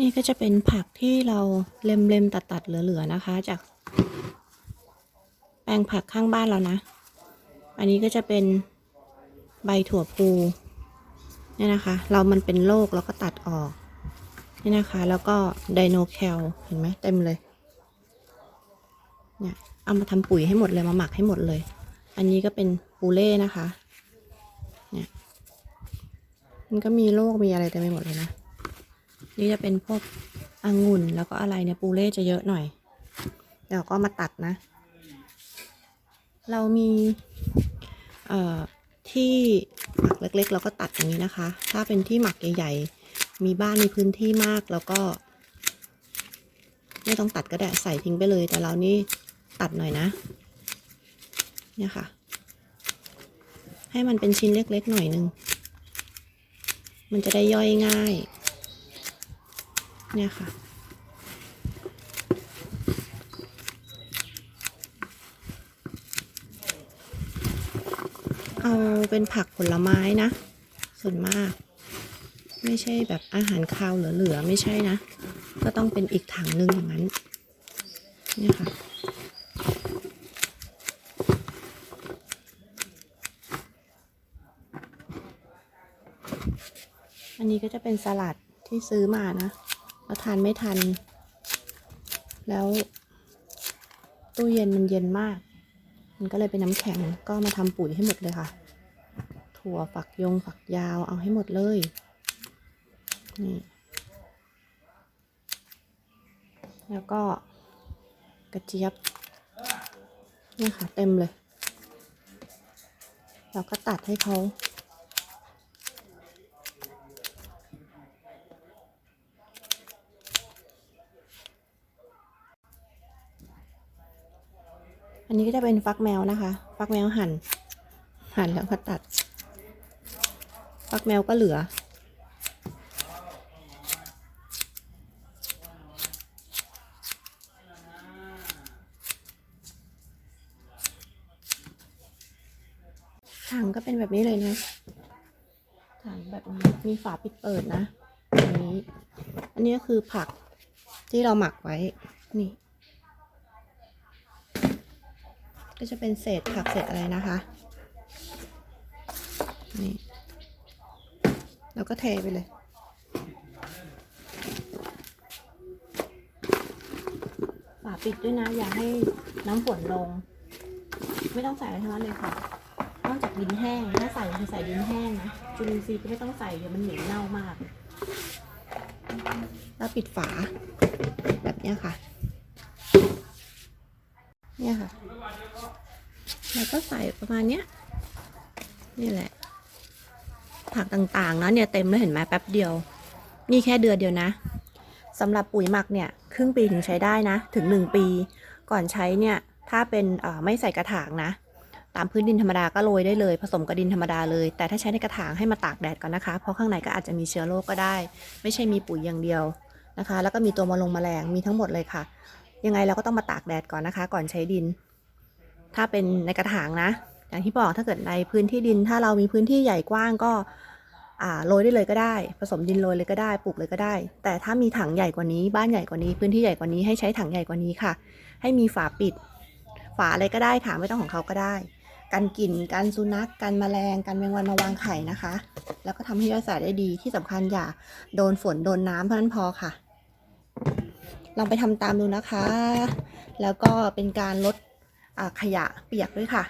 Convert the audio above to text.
นี่ก็จะเป็นผักที่เราเล็มๆตัดๆเหลือๆนะคะ จาก แปลงผักข้างบ้านเรานะ อันนี้ก็จะเป็นใบถั่วพูเนี่ยนะคะ เรามันเป็นโรคเราก็ตัดออกนี่นะคะ แล้วก็ไดโนแคลเห็นไหมเต็มเลยเนี่ยเอามาทำปุ๋ยให้หมดเลยมาหมักให้หมดเลย อันนี้ก็เป็นปูเล่นะคะ เนี่ย มันก็มีโรคมีอะไรเต็มไปหมดเลยนะ นี่จะเป็นพวกองุ่นแล้วก็อะไรเนี่ยปูเล่จะเยอะหน่อย เดี๋ยวก็มาตัดนะ เรามีเอ่อที่หมักเล็กๆ เราก็ตัดอย่างนี้นะคะ ถ้าเป็นที่หมักใหญ่ๆ มีบ้านมีพื้นที่มากแล้วก็ ไม่ต้องตัดก็ได้ใส่ทิ้งไปเลย แต่เรานี่ตัดหน่อยนะ เนี่ยค่ะ ให้มันเป็นชิ้นเล็กๆ หน่อยนึง มันจะได้ย่อยง่าย เนี่ยค่ะ เอาเป็นผักผลไม้นะ ส่วนมาก ไม่ใช่แบบอาหารคาวเหลือๆไม่ใช่นะ ก็ต้องเป็นอีกถังหนึ่งอย่างนั้น เนี่ยค่ะอันนี้ก็จะเป็นสลัดที่ซื้อมานะ เราทานไม่ทัน แล้วตู้เย็นมันเย็นมาก มันก็เลยเป็นน้ำแข็งก็มาทำปุ๋ยให้หมดเลยค่ะ ถั่วฝักยงฝักยาวเอาให้หมดเลย นี่ แล้วก็กระเจี๊ยบนี่ค่ะเต็มเลย เราก็ตัดให้เขา อันนี้ก็จะเป็นฟักแมวนะคะ ฟักแมวหั่น หั่นแล้วก็ตัด ฟักแมวก็เหลือ ถังก็เป็นแบบนี้เลยนะ ถังแบบนี้ มีฝาปิดเปิดนะอันนี้ อันนี้ก็คือผักที่เราหมักไว้ นี่ ก็จะเป็นเศษผักเศษอะไรนะคะนี่แล้วก็เทไปเลย ฝาปิดด้วยนะ อย่าให้น้ำฝนลง ไม่ต้องใส่อะไรทั้งนั้นเลยค่ะนอกจากดินแห้ง ถ้าใส่คือใส่ดินแห้งนะ จุลินทรีย์ก็ไม่ต้องใส่เดี๋ยวมันเหม็นเน่ามาก แล้วปิดฝาแบบนี้ค่ะ เนี่ยค่ะแล้วก็ใส่ประมาณเนี้ยนี่แหละ ผักต่างๆนะเนี่ยเต็มแล้วเห็นไหมแป๊บเดียว นี่แค่เดือนเดียวนะสำหรับปุ๋ยหมักเนี่ยครึ่งปีถึงใช้ได้นะ ถึงหนึ่งปี ก่อนใช้เนี่ยถ้าเป็นไม่ใส่กระถางนะ ตามพื้นดินธรรมดาก็โรยได้เลย ผสมกับดินธรรมดาเลย แต่ถ้าใช้ในกระถางให้มาตากแดดก่อนนะคะ เพราะข้างในก็อาจจะมีเชื้อโรคก็ได้ ไม่ใช่มีปุ๋ยอย่างเดียวนะคะ แล้วก็มีตัวมาลงแมลงมีทั้งหมดเลยค่ะ ยังไงเราก็ต้องมาตากแดดก่อนนะคะ ก่อนใช้ดิน ถ้าเป็นในกระถางนะ อย่างที่บอกถ้าเกิดในพื้นที่ดิน ถ้าเรามีพื้นที่ใหญ่กว้างก็อ่าโรยได้เลยก็ได้ ผสมดินโรยเลยก็ได้ ปลูกเลยก็ได้ แต่ถ้ามีถังใหญ่กว่านี้บ้านใหญ่กว่านี้ พื้นที่ใหญ่กว่านี้ให้ใช้ถังใหญ่กว่านี้ค่ะ ให้มีฝาปิด ฝาอะไรก็ได้ค่ะไม่ต้องของเขาก็ได้กันกลิ่นกันสุนัขกันแมลงกันแมงวันมาวางไข่นะคะ แล้วก็ทำให้ย่อยสลายได้ดีที่สำคัญอย่าโดนฝนโดนน้ำเท่านั้นพอค่ะ ลองไปทำตามดูนะคะ แล้วก็เป็นการลดขยะเปียกด้วยค่ะ